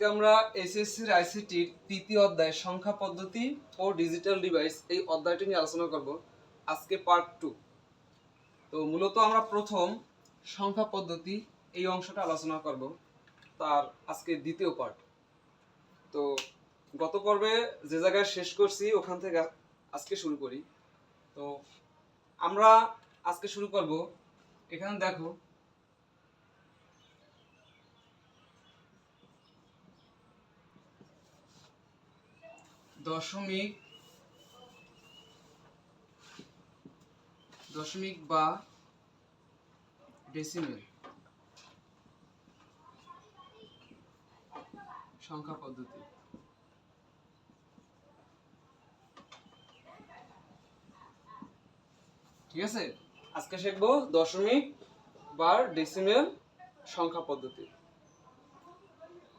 আজকে আমরা এসএসসি আইসিটির তৃতীয় অধ্যায়, সংখ্যা পদ্ধতি ও ডিজিটাল ডিভাইস এই অধ্যায়টি নিয়ে আলোচনা করব। আজকে পার্ট টু তো মূলত আমরা প্রথম সংখ্যা পদ্ধতি এই অংশটা আলোচনা করব, তার আজকে দ্বিতীয় পার্ট তো গত পর্বে যে জায়গায় শেষ করছি, ওখান থেকে আজকে শুরু করি। তো আমরা আজকে শুরু করব, এখানে দেখো দশমিক দশমিক বা ডেসিমেল সংখ্যা পদ্ধতি। ঠিক আছে? আজকে শিখব দশমিক বা ডেসিমেল সংখ্যা পদ্ধতি।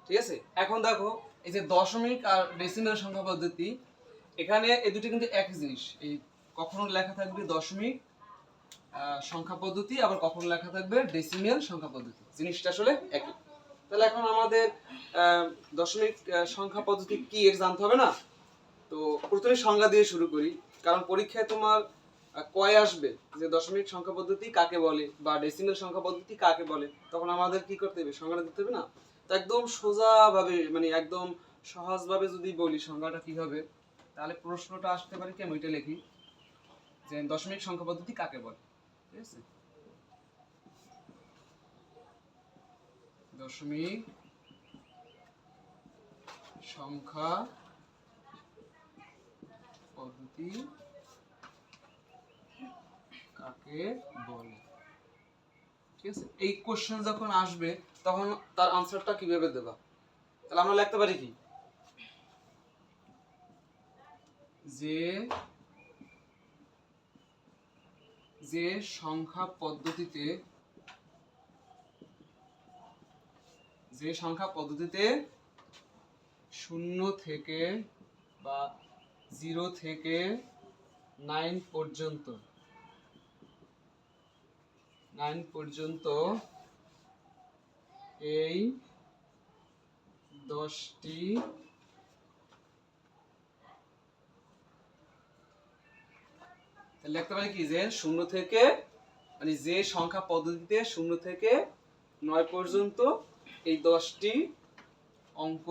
ঠিক আছে? এখন দেখো এই যে দশমিক আর ডেসিমেল সংখ্যা পদ্ধতি, এখানে এই দুটি কিন্তু একই জিনিস। এই কখনো লেখা থাকবে দশমিক সংখ্যা পদ্ধতি, আবার কখনো লেখা থাকবে ডেসিমেল সংখ্যা পদ্ধতি। জিনিসটা আসলে একই। তাহলে এখন আমাদের দশমিক সংখ্যা পদ্ধতি কি এর জানতে হবে না? তো প্রথমে সংজ্ঞা দিয়ে শুরু করি। কারণ পরীক্ষায় তোমার কয় আসবে? যে দশমিক সংখ্যা পদ্ধতি কাকে বলে বা ডেসিমেল সংখ্যা পদ্ধতি কাকে বলে? তখন আমাদের কি করতে হবে? সংজ্ঞাটা দিতে হবে না? তো একদম সোজাভাবে মানে একদম সহজভাবে যদি বলি সংজ্ঞাটা কি হবে, তাহলে প্রশ্নটা আসতে পারে কি আমি ওইটা লিখি, যে দশমিক সংখ্যা পদ্ধতি কাকে বলে? ঠিক আছে? দশমিক সংখ্যা পদ্ধতি কাকে বলে? ঠিক আছে? এই কোশ্চেন যখন আসবে তখন তার আনসারটা কীভাবে দেবা? তাহলে আমরা লিখতে পারি কি? যে যে সংখ্যা পদ্ধতিতে, যে সংখ্যা পদ্ধতিতে শূন্য থেকে বা জিরো থেকে নাইন পর্যন্ত নাইন পর্যন্ত এই দশটি লিখতে পারি কি যে শূন্য থেকে মানে যে সংখ্যা পদ্ধতিতে শূন্য থেকে নয় পর্যন্ত এই দশটি অঙ্ক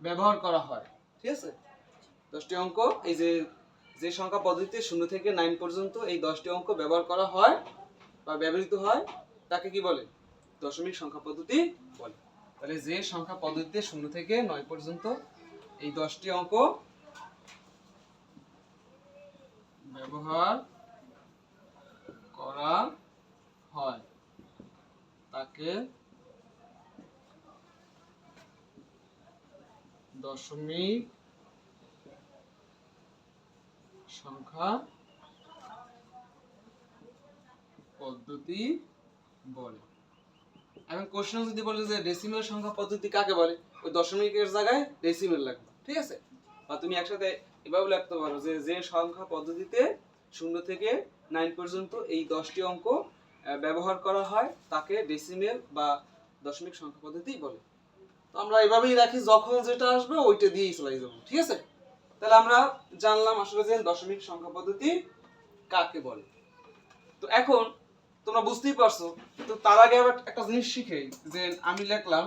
ব্যবহার করা হয়, ঠিক আছে? দশটি অঙ্ক, এই যে যে সংখ্যা পদ্ধতিতে শূন্য থেকে নাইন পর্যন্ত এই দশটি অঙ্ক ব্যবহার করা হয় বা ব্যবহৃত হয় তাকে কি বলে? দশমিক সংখ্যা পদ্ধতি বলে। তাহলে যে সংখ্যা পদ্ধতিতে শূন্য থেকে নয় পর্যন্ত এই দশটি অঙ্ক ব্যবহার করা হয়। তাকে দশমিক সংখ্যা পদ্ধতি বলে। এখন কোশ্চেন যদি বলে যে ডেসিমেল সংখ্যা পদ্ধতি কাকে বলে? ওই দশমিকের জায়গায় ডেসিমেল লাগবে, ঠিক আছে? বা তুমি একসাথে এভাবে লিখতে পারো যে যে সংখ্যা পদ্ধতিতে শূন্য থেকে নাইন পর্যন্ত এই দশটি অঙ্ক ব্যবহার করা হয়, তাকে ডেসিমেল বা দশমিক সংখ্যা পদ্ধতি বলে। তো আমরা এভাবেই রাখি, যখন যেটা আসবে ওইটা দিয়েই চলে যাব, ঠিক আছে? তাহলে আমরা জানলাম আসলে যে দশমিক সংখ্যা পদ্ধতি কাকে বলে। তো এখন তোমরা বুঝতেই পারছ। তো তার আগে আবার একটা জিনিস শিখে যে আমি লিখলাম,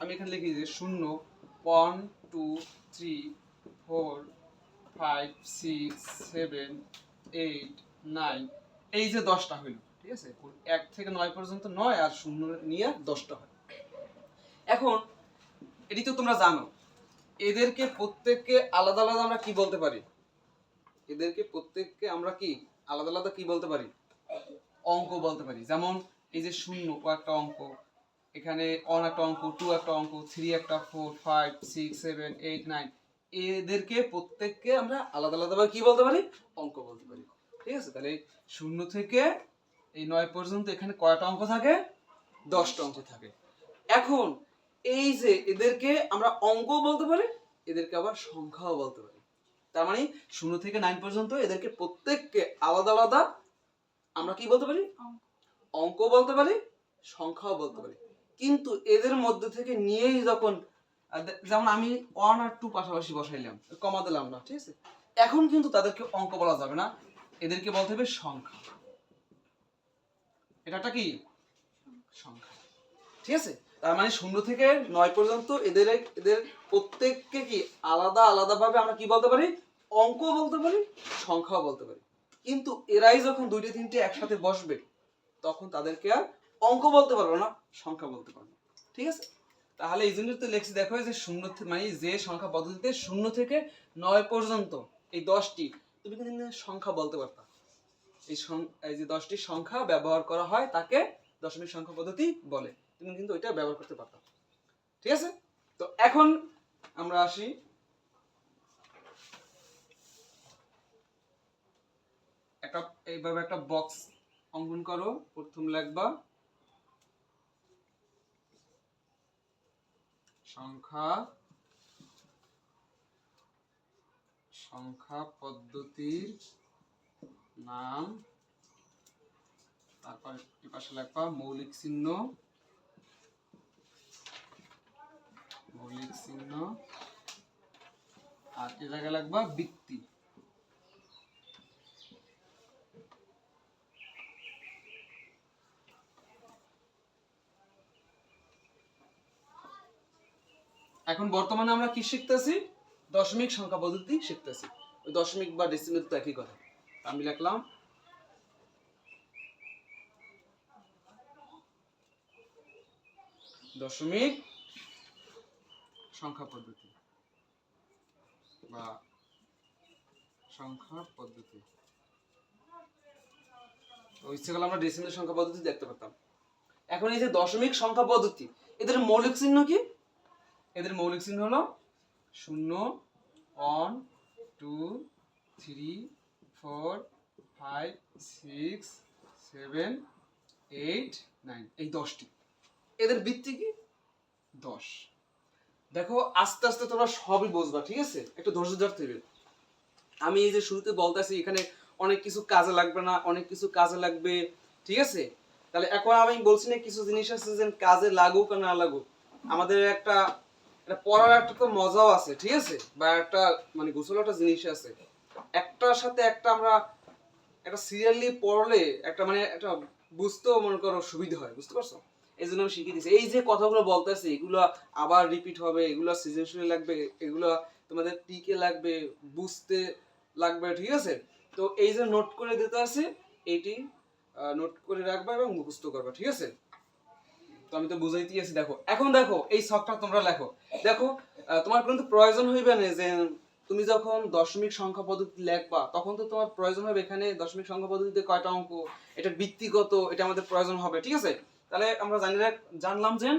আমি এখানে লিখি যে শূন্য one two three four five six seven eight nine এই যে দশটা হইল, ঠিক আছে? এক থেকে নয় পর্যন্ত নয় আর শূন্য নিয়ে দশটা হয়। এখন, এটি তো তোমরা জানো, এদেরকে প্রত্যেককে আলাদা আলাদা আমরা কি বলতে পারি? এদেরকে প্রত্যেককে আমরা কি, আলাদা আলাদা কি বলতে পারি? অঙ্ক বলতে পারি। যেমন এই যে শূন্য, ও একটা অঙ্ক, এখানে অন একটা অঙ্ক টু একটা অঙ্ক থ্রি একটা four five six seven eight nine এদেরকে প্রত্যেককে আমরা আলাদা আলাদা ভাবে কি বলতে পারি? অঙ্ক বলতে পারি। ঠিক আছে? তাহলে শূন্য থেকে এই নয় পর্যন্ত এখানে কয়টা অঙ্ক থাকে? দশটা অঙ্ক থাকে। এখন এই যে এদেরকে আমরা অঙ্ক বলতে পারি, এদেরকে আবার সংখ্যাও বলতে পারি। তার মানে শূন্য থেকে নাইন পর্যন্ত এদেরকে প্রত্যেককে আলাদা আলাদা আমরা কি বলতে পারি? অঙ্ক বলতে পারি, সংখ্যাও বলতে পারি। কিন্তু এদের মধ্যে থেকে নিয়েই যখন যেমন আমি ওয়ান আর টু পাশাপাশি বসাইলাম, কমা দিলাম না, ঠিক আছে? এখন কিন্তু তাদেরকে অঙ্ক বলা যাবে না, এদেরকে বলতে হবে সংখ্যা। এটা একটা কি? সংখ্যা। ঠিক আছে? তার মানে শূন্য থেকে নয় পর্যন্ত এদের এদের প্রত্যেককে কি আলাদা আলাদা ভাবে আমরা কি বলতে পারি? অঙ্ক বলতে পারি, সংখ্যাও বলতে পারি। কিন্তু এরাই যখন দুইটা তিনটে একসাথে বসবে, তখন তাদেরকে আর অঙ্ক বলতে পারব না, সংখ্যা বলতে পারব ঠিক আছে? তাহলে এই জন্য তো লেখছি, দেখো যে শূন্য মানে যে সংখ্যা পদ্ধতিতে শূন্য থেকে নয় পর্যন্ত এই দশটি, তুমি কিন্তু সংখ্যা বলতে পারতা। এই এই যে দশটি সংখ্যা ব্যবহার করা হয় তাকে দশমিক সংখ্যা পদ্ধতি বলে। তুমি কিন্তু ওইটা ব্যবহার করতে পারতাম ঠিক আছে? তো এখন আমরা আসি একটা, এইভাবে একটা বক্স অঙ্কন করো, প্রথম লিখবা সংখ্যা সংখ্যা পদ্ধতির নাম, তারপর পাশে লিখবা মৌলিক চিহ্ন। মৌলিক চিহ্ন। আর এ জায়গায় লিখবা বৃত্তি। এখন বর্তমানে আমরা কি শিখতেছি? দশমিক সংখ্যা পদ্ধতি শিখতেছি। ওই দশমিক বা ডেসিমেল তো একই কথা। আমি লিখলাম, দশমিক সংখ্যা পদ্ধতি বা সংখ্যা পদ্ধতি। তো ইচ্ছে করলে আমরা ডেসিমেল সংখ্যা পদ্ধতি দেখতে পারতাম। এখন এই যে দশমিক সংখ্যা পদ্ধতি, এদের মৌলিক চিহ্ন কি? এদের মৌলিক চিহ্ন হলো শূন্য one two three four five six seven eight nine এই দশটি। এদের বৃত্তি কি? দশ। দেখো, আস্তে আস্তে তোমরা সবই বুঝবা, ঠিক আছে? একটু ধৈর্য ধরতে হবে। আমি এই যে শুরুতে বলতেছি, এখানে অনেক কিছু কাজে লাগবে না, অনেক কিছু কাজে লাগবে, ঠিক আছে? তাহলে এখন আমি বলছি না কিছু জিনিস আছে যে কাজে লাগুক না লাগুক। আমাদের একটা এটা পড়ার একটা তো মজাও আছে, ঠিক আছে? বা একটা মানে গোসল একটা জিনিস আছে। একটার সাথে একটা আমরা একটা সিরিয়ালি পড়লে একটা মানে একটা বুঝতেও মনে করো সুবিধা হয়, বুঝতে পারছ? এই জন্য আমি শিখিয়ে দিচ্ছি এই যে কথাগুলো বলতেছি, এগুলো আবার রিপিট হবে, এগুলো সৃজনশীলে লাগবে, এগুলো তোমাদের টিকে লাগবে, বুঝতে লাগবে, ঠিক আছে? তো এই যে নোট করে দিতে আছে এইটি নোট করে রাখবা এবং মুখস্থ করবা, ঠিক আছে? আমি তো বুঝাইতে আছি, দেখো। এখন দেখো, এই ছকটা তোমরা লেখো। দেখো তোমার কিন্তু প্রয়োজন হইবে না যে তুমি যখন দশমিক সংখ্যা পদ্ধতি লেখবা, তখন তো তোমার প্রয়োজন হবে এখানে দশমিক সংখ্যা পদ্ধতিতে কয়টা অঙ্ক, এটা বৃত্তিগত এটা আমাদের প্রয়োজন হবে, ঠিক আছে? তাহলে আমরা জানি জানলাম যে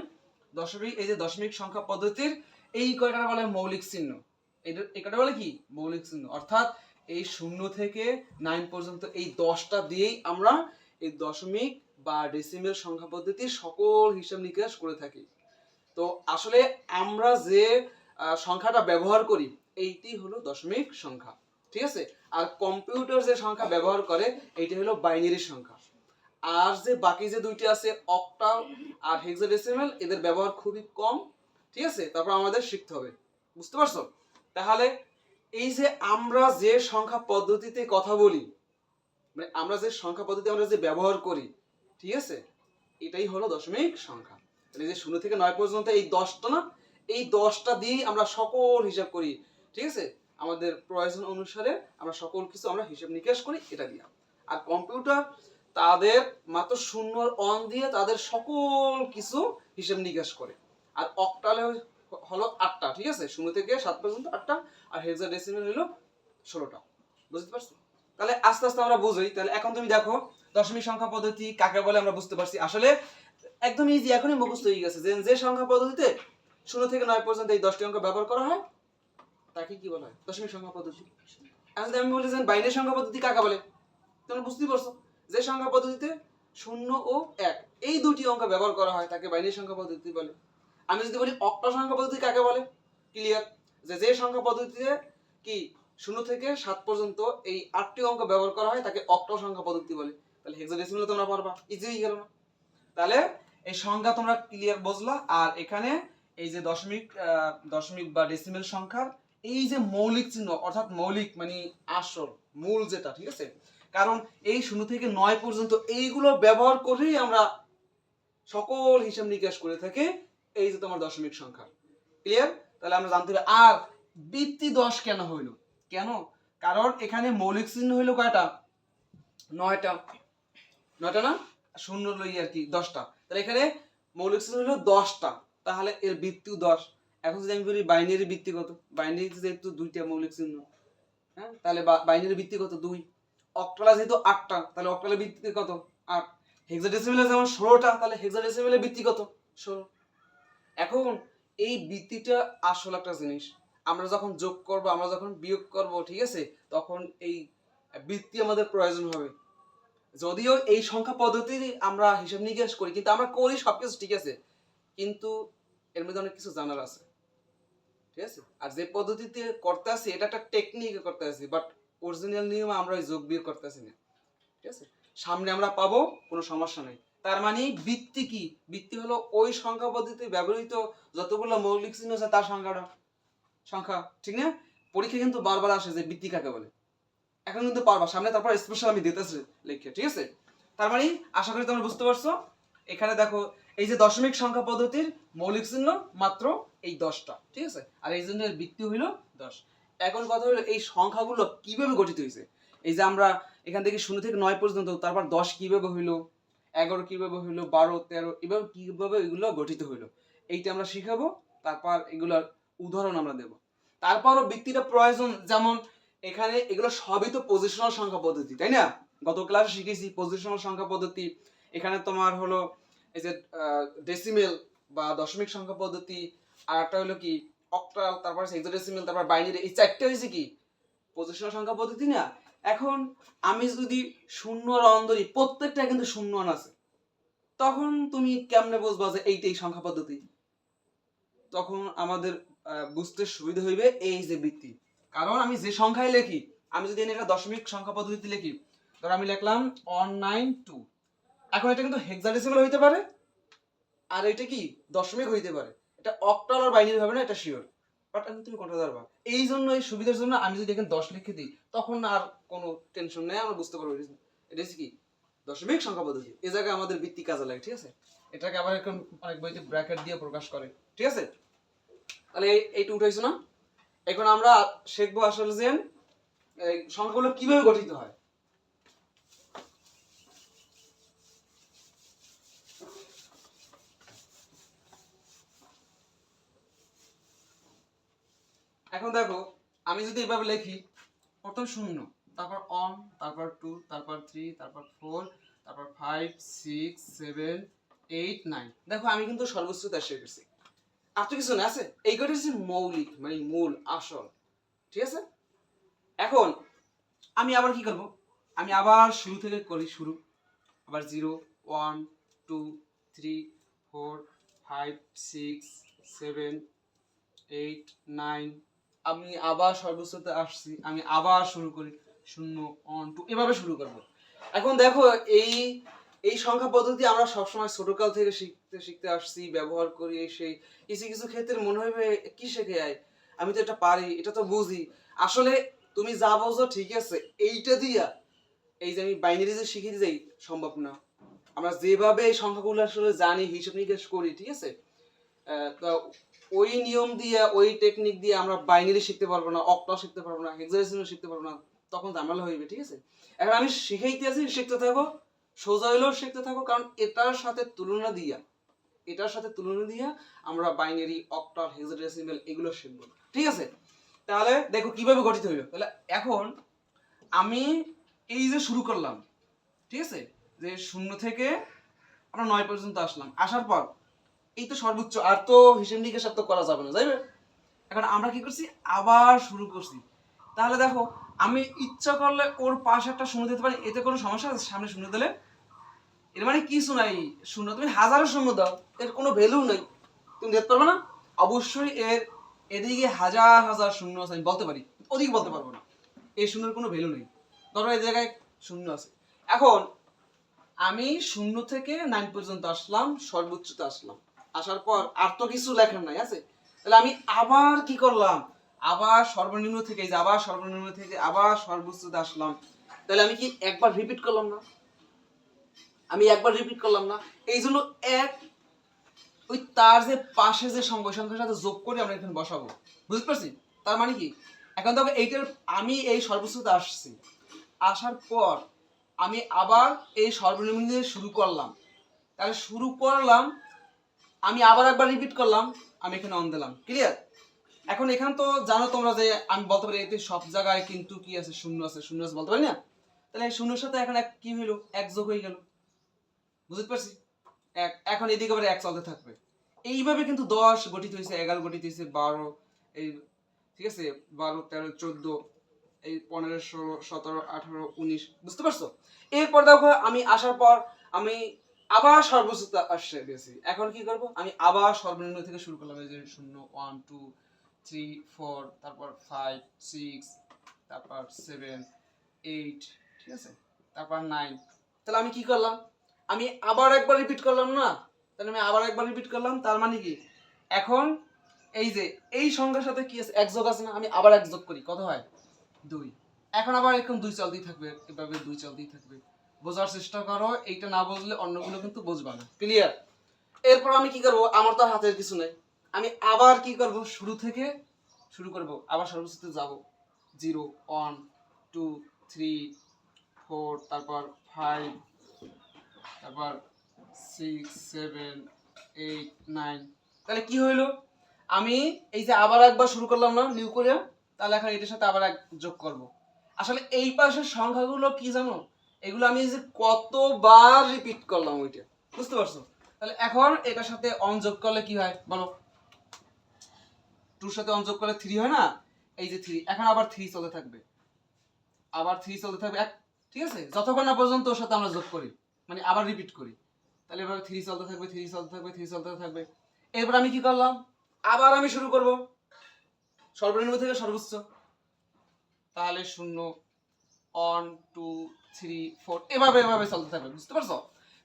দশমিক, এই যে দশমিক সংখ্যা পদ্ধতির এই কয়টা বলে মৌলিক চিহ্ন। এটা এই কয়টা বলে কি? মৌলিক চিহ্ন। অর্থাৎ এই শূন্য থেকে নাইন পর্যন্ত এই দশটা দিয়েই আমরা এই দশমিক বা ডেসিমেল সংখ্যা পদ্ধতি সকল হিসাব নিকাশ করে থাকি। তো আসলে আমরা যে সংখ্যাটা ব্যবহার করি, এইটি হলো দশমিক সংখ্যা, ঠিক আছে? আর কম্পিউটার যে সংখ্যা ব্যবহার করে, এইটা হলো বাইনারি সংখ্যা। আর যে বাকি যে দুইটি আছে অক্টাল আর হেক্সাডেসিমেল এদের ব্যবহার খুবই কম, ঠিক আছে? তারপর আমাদের শিখতে হবে, বুঝতে পারছ? তাহলে এই যে আমরা যে সংখ্যা পদ্ধতিতে কথা বলি মানে আমরা যে সংখ্যা পদ্ধতি আমরা যে ব্যবহার করি ঠিক আছে? এটাই হলো দশমিক সংখ্যা। তাহলে যে শূন্য থেকে নয় পর্যন্ত এই দশটা না, এই দশটা দিয়েই আমরা সকল হিসাব করি। ঠিক আছে? আমাদের প্রয়োজন অনুসারে আমরা সকল কিছু আমরা হিসাব নিকাশ করি, এটা দিয়ে। আর কম্পিউটার তাদের মাত্র শূন্য অন দিয়ে তাদের সকল কিছু হিসাব নিকাশ করে। আর অক্টালে হলো আটটা, ঠিক আছে? শূন্য থেকে সাত পর্যন্ত আটটা, আর হেক্সা ডেসিমেল হলো ষোলোটা। বুঝতে পারছ? তাহলে আস্তে আস্তে আমরা বুঝই তাহলে এখন তুমি দেখো দশমিক সংখ্যা পদ্ধতি কাকে বলে আমরা বুঝতে পারছি। আসলে একদম ইজি এখনই মুখস্থ হয়ে গেছে যে যে সংখ্যা পদ্ধতিতে শূন্য থেকে নয় পর্যন্ত এই দশটি অঙ্ক ব্যবহার করা হয়, তাকে কি বলা হয়? দশমিক সংখ্যা পদ্ধতি। এখন আমি বলি যে বাইনের সংখ্যা পদ্ধতি কাকে বলে তোমরা বুঝতেই পারছ যে সংখ্যা পদ্ধতিতে শূন্য ও এক, এই দুটি অঙ্ক ব্যবহার করা হয় তাকে বাইনের সংখ্যা পদ্ধতি বলে। আমি যদি বলি অক্টা সংখ্যা পদ্ধতি কাকে বলে? ক্লিয়ার যে যে সংখ্যা পদ্ধতিতে কি শূন্য থেকে সাত পর্যন্ত এই আটটি অঙ্ক ব্যবহার করা হয়, তাকে অক্টা সংখ্যা পদ্ধতি বলে। তাহলে হেক্সাডেসিমাল তোমরা পারবা ইজি হয়ে গেল না? তাহলে এই সংখ্যা তোমরা ক্লিয়ার বুঝলা, আর এখানে এই যে দশমিক দশমিক বা ডেসিমেল সংখ্যার এই যে মৌলিক চিহ্ন, অর্থাৎ মৌলিক মানে আসল, মূল যেটা, ঠিক আছে? কারণ এই শূন্য থেকে নয় পর্যন্ত এইগুলো ব্যবহার করেই আমরা সকল হিসাব নিকাশ করে থাকি এই যে তোমার দশমিক সংখ্যা। ক্লিয়ার তাহলে আমরা জানতে হবে আর বৃত্তি দশ কেন হইল? কেন? কারণ এখানে মৌলিক চিহ্ন হইল কয়টা? নয়টা। নয়টা না? শূন্য লই আর কি দশটা। তাহলে এখানে মৌলিক চিহ্ন হলো দশটা। তাহলে এর বৃত্তিও দশ। এখন যদি আমি বলি বাইনারি বৃত্তি কত? বাইনারি যেহেতু দুইটা মৌলিক চিহ্ন। হ্যাঁ? তাহলে বাইনারি বৃত্তি কত? দুই। অক্টালা যেহেতু আটটা, তাহলে অক্টালের বৃত্তি কত? আট। হেক্সাডেসিমেলে যেমন ষোলোটা, তাহলে হেক্সাডেসিমেলের বৃত্তি কত? ষোলো। এখন এই বৃত্তিটা আসল একটা জিনিস। আমরা যখন যোগ করব, আমরা যখন বিয়োগ করব, ঠিক আছে? তখন এই বৃত্তি আমাদের প্রয়োজন হবে। যদিও এই সংখ্যা পদ্ধতি আমরা হিসাব নিকাশ করি, কিন্তু আমরা করি সবকিছু, ঠিক আছে? কিন্তু এর মধ্যে অনেক কিছু জানার আছে। ঠিক আছে? আর যে পদ্ধতিতে করতে আছি এটা একটা টেকনিকে করতে আছি বাট অরিজিনাল নিয়মে আমরা যোগ বিয়োগ করতে আছি না। ঠিক আছে? সামনে আমরা পাবো, কোনো সমস্যা নেই। তার মানে বৃত্তি কি? বৃত্তি হলো ওই সংখ্যা পদ্ধতিতে ব্যবহৃত যতগুলো মৌলিক চিহ্ন আছে তার সংখ্যাটা, সংখ্যা, ঠিক না? পরীক্ষা কিন্তু বারবার আসে যে বৃত্তি কাকে বলে। এখন কিন্তু পারবা। সামনে তারপর স্পেশাল আমি দিতেছি লিখে, ঠিক আছে? তার মানে আশা করি তোমরা বুঝতে পারছ। এখানে দেখো, এই যে দশমিক সংখ্যা পদ্ধতির মৌলিক চিহ্ন মাত্র এই দশটা, ঠিক আছে? আর এই জন্য বৃত্তি হইল দশ। এখন কথা হলো, এই সংখ্যাগুলো কীভাবে গঠিত হয়েছে এই যে আমরা এখান থেকে শূন্য থেকে নয় পর্যন্ত, তারপর দশ কীভাবে হইল? এগারো কীভাবে হইল? বারো, তেরো এভাবে কীভাবে এগুলো গঠিত হইল? এইটা আমরা শিখাবো। তারপর এগুলোর উদাহরণ আমরা দেব। তারপরও বৃত্তিটা প্রয়োজন, যেমন এখানে এগুলো সবই তো পজিশনাল সংখ্যা পদ্ধতি, তাই না? গত ক্লাসে শিখেছি পজিশনাল সংখ্যা পদ্ধতি। এখানে তোমার হলো এই যে ডেসিমেল বা দশমিক সংখ্যা পদ্ধতি, আর একটা হলো কি অক্টাল তারপর হেক্সাডেসিমেল তারপর বাইনারি এই চারটে হয়েছে কি? পজিশনাল সংখ্যা পদ্ধতি না? এখন আমি যদি শূন্য আর অন ধরি, প্রত্যেকটা কিন্তু শূন্য আছে। তখন তুমি কেমনে বুঝবা যে এইটাই সংখ্যা পদ্ধতি? তখন আমাদের বুঝতে সুবিধা হইবে এই যে বৃত্তি। কারণ আমি যে সংখ্যায় লিখি, আমি যদি এনে একটা দশমিক সংখ্যা পদ্ধতিতে লিখি, ধর আমি লিখলাম ওয়ান নাইন টু এখন এটা কিন্তু হেক্সাডেসিমাল হইতে পারে, আর এটা কি দশমিক হইতে পারে। এটা অক্টাল আর বাইনারি হবে না, এটা শিওর বাট আমি তুমি কোনটা ধরবা? এই জন্য, এই সুবিধার জন্য আমি যদি এখানে দশ লিখে দিই, তখন আর কোনো টেনশন নেই, আমরা বুঝতে পারব। এটা- এটা কি? দশমিক সংখ্যা পদ্ধতি। এ জায়গায় আমাদের বৃত্তি কাজে লাগে, ঠিক আছে? এটাকে আবার এখন অনেক বইতে ব্র্যাকেট দিয়ে প্রকাশ করে, ঠিক আছে? তাহলে এই এইটা উঠাইছো না? এখন আমরা শিখব আসলে যে সংখ্যাগুলো কীভাবে গঠিত হয়। এখন দেখো, আমি যদি এভাবে লিখি, প্রথম শূন্য, তারপর অন তারপর টু তারপর থ্রি তারপর ফোর তারপর five six seven eight nine দেখো, আমি কিন্তু সর্বোচ্চ শিখেছি আর তো কিছু না আছে এইগুলো হচ্ছে মৌলিক মানে মূল আসল, ঠিক আছে? এখন, আমি আবার কি করব? আমি আবার শুরু থেকে করি শুরু। আবার zero, one, two, three, four, five, six, seven, eight, nine. আমি আবার সর্বোচ্চতে আসছি। আমি আবার শুরু করি। শূন্য, ওয়ান, টু, এভাবে শুরু করব। এখন দেখো এই এই সংখ্যা পদ্ধতি আমরা সবসময় ছোটকাল থেকে শিখতে শিখতে আসছি, ব্যবহার করি সেই কিছু কিছু ক্ষেত্রে মনে হবে কি শেখে আয় আমি তো এটা পারি, এটা তো বুঝি। আসলে তুমি যা বোঝো ঠিক আছে, এইটা দিয়া এই যে আমি বাইনারি যে শিখে যাই সম্ভব না। আমরা যেভাবে এই সংখ্যাগুলো আসলে জানি, হিসাব নিকাশ করি, ঠিক আছে? তো ওই নিয়ম দিয়ে, ওই টেকনিক দিয়ে আমরা বাইনারি শিখতে পারব না অক্টা শিখতে পারব না হেক্সাডেসিমাল শিখতে পারব না, তখন ঝামেলা হইবে ঠিক আছে? এখন আমি শিখাইতে আছি, শিখতে থাকো। সোজা হইলেও শিখতে থাকো, কারণ এটার সাথে তুলনা দিয়া, এটার সাথে তুলনা দিয়া আমরা বাইনারি অক্টাল হেক্সাডেসিমাল এগুলো শিখব। ঠিক আছে? তাহলে দেখো কীভাবে গঠিত হইল। তাহলে এখন আমি এই যে শুরু করলাম, ঠিক আছে? যে শূন্য থেকে আমরা নয় পর্যন্ত আসলাম। আসার পর এই তো সর্বোচ্চ, আর তো হিসেব নিকেশ তো করা যাবে না, যাইবে? এখন আমরা কি করছি? আবার শুরু করছি। তাহলে দেখো, আমি ইচ্ছা করলে ওর পাশে একটা শূন্য দিতে পারি, এতে কোনো সমস্যা আছে সামনে শূন্য দিলে এর মানে কিছু নাই, শূন্য। তুমি হাজারো শূন্য দাও, এর কোনো ভ্যালু নেই। তুমি দেখতে পারবে না? অবশ্যই এর এদিকে হাজার হাজার শূন্য আছে, আমি বলতে পারি। ওদিকে বলতে পারব না। এই শূন্যের কোনো ভ্যালু নেই। ধরো এই জায়গায় শূন্য আছে। এখন, আমি শূন্য থেকে নাইন পর্যন্ত আসলাম, সর্বোচ্চতে আসলাম। আসার পর আর তো কিছু লেখার নাই, আছে? তাহলে আমি আবার কি করলাম? আবার সর্বনিম্ন থেকে আবার সর্বনিম্ন থেকে আবার সর্বোচ্চতে আসলাম। তাহলে আমি কি একবার রিপিট করলাম না? আমি একবার রিপিট করলাম না। এই জন্য এক, ওই তার যে পাশে যে সংখ্যা সংখ্যার সাথে যোগ করে আমরা এখানে বসাবো। বুঝতে পারছি? তার মানে কি? এখন দেখো এইটার, আমি এই সর্বোচ্চতে আসছি। আসার পর আমি আবার এই সর্বনিম্ন দিয়ে শুরু করলাম। তাহলে শুরু করলাম, আমি আবার একবার রিপিট করলাম, আমি এখানে অন দিলাম। ক্লিয়ার এখন এখান তো জানো তোমরা যে আমি বলতে পারি এতে সব জায়গায় কিন্তু কি আছে? শূন্য আছে। শূন্য আছে বলতে পারি না? তাহলে শূন্যর সাথে এখন এক কি হইল? এক যোগ হয়ে গেল। বুঝতে পারছি? এখন এদিকে আবার এক চলতে থাকবে। এইভাবে কিন্তু দশ গঠিত হয়েছে, এগারো গঠিত হয়েছে, বারো, এই, ঠিক আছে? বারো, তেরো, চোদ্দ, এই পনেরো, ষোলো, সতেরো, আঠারো, উনিশ, বুঝতে পারছ? এরপর দেখো, আমি আসার পর আমি আবার সর্বোচ্চ আসছে গেছি এখন কি করব? আমি আবার সর্বনিম্ন থেকে শুরু করলাম। এই যে শূন্য, ওয়ান, টু, থ্রি, ফোর, তারপর ফাইভ, সিক্স, তারপর সেভেন, এইট, ঠিক আছে? তারপর নাইন। তাহলে আমি কি করলাম? আমি আবার একবার রিপিট করলাম না? তাহলে আমি আবার একবার রিপিট করলাম, তার মানে কি? এখন এই যে, এই সংখ্যার সাথে কি আছে? এক যোগ আছে না? আমি আবার এক যোগ করি, কত হয়? দুই। এখন আবার এরকম দুই চলতেই থাকবে, এভাবে দুই চলতেই থাকবে। বোঝার চেষ্টা করো, এইটা না বুঝলে অন্যগুলো কিন্তু বুঝবা না। ক্লিয়ার এরপর আমি কি করব? আমার তো হাতের কিছু নেই। আমি আবার কি করব? শুরু থেকে শুরু করব। আবার সর্বোচ্চতে যাব। Zero, one, two, three, four, তারপর ফাইভ তারপর তাহলে কি হইল? আমি এই যে আবার একবার শুরু করলাম না নিউ করে তাহলে এখন এটার সাথে আবার যোগ করব। আসলে এই পাশের সংখ্যাগুলো কি জানো? এগুলো আমি যে কতবার রিপিট করলাম ওইটা, বুঝতে পারছ? তাহলে এখন এটার সাথে অন যোগ করলে কি হয়? বলো। টুর সাথে অন যোগ করলে থ্রি হয় না? এই যে থ্রি এখন আবার থ্রি চলতে থাকবে। আবার থ্রি চলতে থাকবে, এক ঠিক আছে? যতক্ষণ না পর্যন্ত ওর সাথে আমরা যোগ করি। মানে আবার রিপিট করি। তাহলে এবার থ্রি চলতে থাকবে থ্রি চলতে থাকবে থ্রি চলতে থাকবে। এরপর আমি কি করলাম? আবার আমি শুরু করব। সর্বনিম্ন থেকে সর্বোচ্চ। তাহলে শূন্য ওয়ান টু থ্রি ফোর এভাবে এভাবে চলতে থাকবে, বুঝতে পারছ?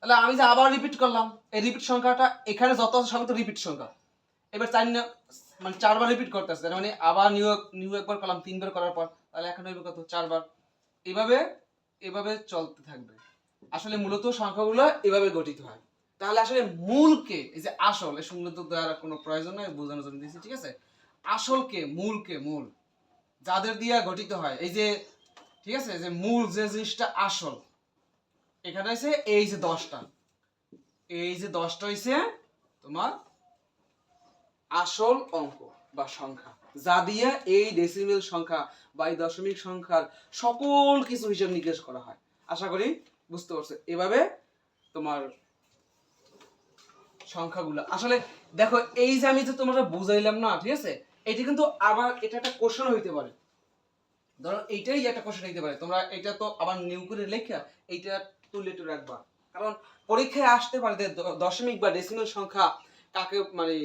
তাহলে আমি যে আবার রিপিট করলাম, এই রিপিট সংখ্যাটা এখানে যত আছে তো রিপিট সংখ্যা। এবার চার মানে চারবার রিপিট করতেছে তার মানে আবার নিউ নিউ একবার করলাম, তিনবার করার পর, তাহলে এখন হইবে কত? চারবার। এভাবে এভাবে চলতে থাকবে। আসলে মূলত সংখ্যাগুলো এভাবে গঠিত হয়। তাহলে আসলে মূলকে, এই যে আসল, এই শূন্য তো দেওয়ার কোনো প্রয়োজন নেই, বোঝানোর জন্য দিয়েছি, ঠিক আছে? আসলকে, মূলকে, মূল, যাদের দিয়ে গঠিত হয়, এই যে, ঠিক আছে? যে মূল যে জিনিসটা আসল, এখানে আছে এই যে দশটা। এই যে দশটা হইছে তোমার আসল অঙ্ক বা সংখ্যা। যা দিয়ে এই ডেসিমেল সংখ্যা বা এই দশমিক সংখ্যার সকল কিছু হিসাব নিকেশ করা হয়। আশা করি বুঝতে পারছ? এভাবে তোমার সংখ্যাগুলো। আসলে দেখো, এই যে আমি যে তোমরা বুঝাইলাম না, ঠিক আছে? এটা কিন্তু আবার এটা একটা কোশ্চেন হইতে পারে। ধরো, এইটাই একটা কোশ্চেন হইতে পারে। তোমরা এটা তো আবার নিউ করে লেখা, এইটা তুলে একটু রাখবা। কারণ পরীক্ষায় আসতে পারে দশমিক বা ডেসিমেল সংখ্যা কাকে মানে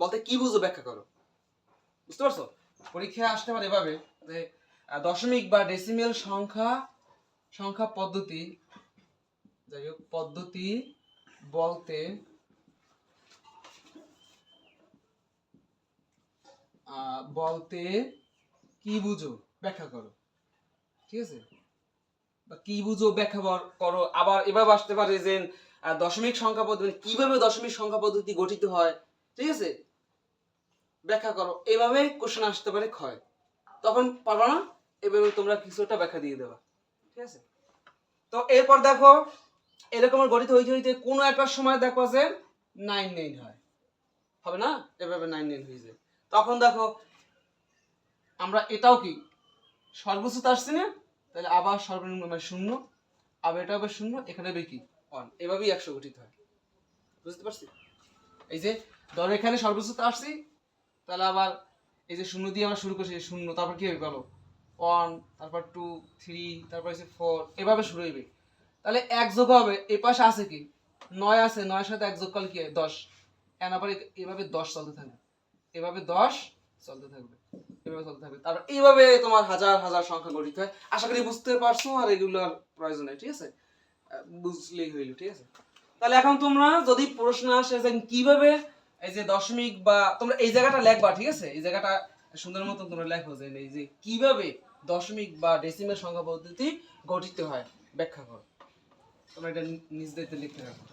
বলতে কি বুঝো ব্যাখ্যা করো। বুঝতে পারছ? পরীক্ষায় আসতে পারে এভাবে যে দশমিক বা ডেসিমেল সংখ্যা সংখ্যা পদ্ধতি যাই হোক, পদ্ধতি বলতে বলতে কি বুঝো? ব্যাখ্যা করো। ঠিক আছে? বা কি বুঝো, ব্যাখ্যা করো। আবার এভাবে আসতে পারে যে দশমিক সংখ্যা পদ্ধতি মানে কীভাবে দশমিক সংখ্যা পদ্ধতি গঠিত হয়? ঠিক আছে? ব্যাখ্যা করো। এভাবে কোশ্চেন আসতে পারে ক্ষয় তখন পারবা না? এভাবে তোমরা কিছু একটা ব্যাখ্যা দিয়ে দেবা। ঠিক আছে? তো এরপর দেখো এরকম গঠিত হইতে হইতে কোনো একটা সময় দেখো যে নাইন নাইন হয়। হবে না? এভাবে নাইন নাইন হয়ে যায়। তখন দেখো, আমরা এটাও কি? সর্বোচ্চ তো আসছি না? তাহলে আবার সর্বনিম্ন মানে শূন্য, আবার এটা হবে শূন্য, এখানে হবে কি? ওয়ান এভাবেই একশো গঠিত হয়। বুঝতে পারছি? এই যে, ধরো এখানে সর্বোচ্চ তো আসছি, তাহলে আবার এই যে শূন্য দিয়ে আমরা শুরু করছি শূন্য, তারপর কি হবে বলো? ওয়ান তারপর টু থ্রি তারপর হচ্ছে ফোর এভাবে শুরু হইবে। তাহলে এক যোগ হবে, এ পাশে আছে কি? নয় আছে, নয়ের সাথে এক যোগ করলে কি হয়? দশ। এন আবার এভাবে দশ চলতে থাকবে। এভাবে দশ চলতে থাকবে। এভাবে চলতে থাকবে। তারপর এইভাবে তোমার হাজার হাজার সংখ্যা গঠিত হয়। আশা করি বুঝতে পারছ, আর এগুলোর প্রয়োজন নেই, ঠিক আছে? বুঝলেই হইল, ঠিক আছে? তাহলে এখন তোমরা যদি প্রশ্ন আসে যে কীভাবে এই যে দশমিক বা তোমরা এই জায়গাটা লেখবা, ঠিক আছে? এই জায়গাটা সুন্দর মতন তোমরা লেখো যে এই যে কীভাবে দশমিক বা ডেসিমেল সংখ্যা পদ্ধতি গঠিত হয়। ব্যাখ্যা করো। তোমরা এটা নিজ দায়িত্বে লিখতে রাখো।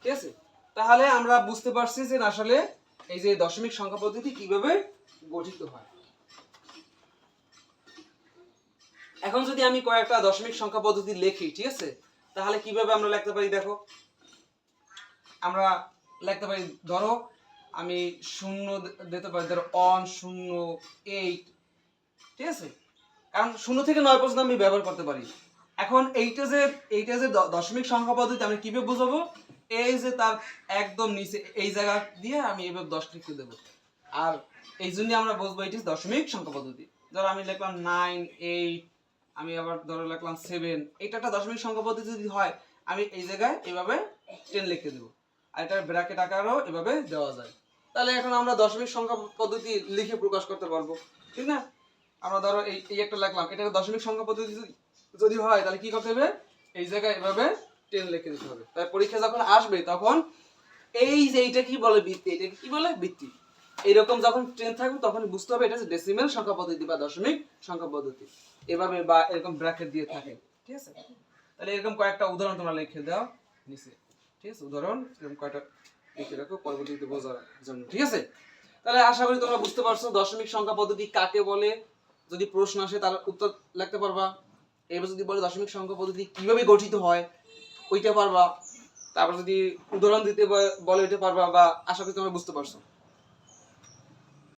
ঠিক আছে? তাহলে আমরা বুঝতে পারছি যে আসলে এই যে দশমিক সংখ্যা পদ্ধতি কীভাবে গঠিত হয়। এখন যদি আমি কয়েকটা দশমিক সংখ্যা পদ্ধতি লিখি, ঠিক আছে? তাহলে কীভাবে আমরা লিখতে পারি দেখো? আমরা লিখতে পারি, ধরো, আমি শূন্য দিতে পারি, ধরো অন শূন্য এইট ঠিক আছে? কারণ শূন্য থেকে নয় পর্যন্ত আমি ব্যবহার করতে পারি। এখন এইটা যে এইটা যে দশমিক সংখ্যা পদ্ধতি আমি কীভাবে বুঝাবো? এই যে তার একদম নিচে, এই জায়গা দিয়ে আমি এইভাবে দশ লিখতে দেবো। আর এই জন্য আমরা বুঝব এটি দশমিক সংখ্যা পদ্ধতি। ধরো আমি লিখলাম নাইন এইট আমি আবার ধরো লিখলাম সেভেন এটা একটা দশমিক সংখ্যা পদ্ধতি যদি হয়, আমি এই জায়গায় এভাবে টেন লিখে দেবো। আর এটার ব্র্যাকেট আকারও এভাবে দেওয়া যায়। তাহলে এখন আমরা দশমিক সংখ্যা পদ্ধতি লিখে প্রকাশ করতে পারব, ঠিক না? আমরা ধরো এই এই একটা লিখলাম এটা দশমিক সংখ্যা পদ্ধতি যদি- হয়, তাহলে কি করতে হবে? এই জায়গায় এভাবে টেন লিখে দিতে হবে। তাই পরীক্ষা যখন আসবে, তখন এই যে এইটা কি বলে ভিত্তি? এটাকে কি বলে? ভিত্তি। এইরকম যখন ট্রেন থাকবে, তখন বুঝতে হবে এটা হচ্ছে ডেসিমেল সংখ্যা পদ্ধতি বা দশমিক সংখ্যা পদ্ধতি। এভাবে বা এরকম ব্র্যাকেট দিয়ে থাকে। ঠিক আছে? তাহলে এরকম কয়েকটা উদাহরণ তোমরা লিখে দাও নিচে। ঠিক আছে? উদাহরণ, এরকম কয়েকটা লিখে রাখো, পরবর্তীতে বোঝার জন্য। ঠিক আছে? তাহলে আশা করি তোমরা বুঝতে পারছ দশমিক সংখ্যা পদ্ধতি কাকে বলে। যদি প্রশ্ন আসে, তার উত্তর লিখতে পারবা। এবার যদি বলে দশমিক সংখ্যা পদ্ধতি কীভাবে গঠিত হয়, ওইটা পারবা। তারপর যদি উদাহরণ দিতে বলে ওইটা পারবা বা আশা করি তোমরা বুঝতে পারছ।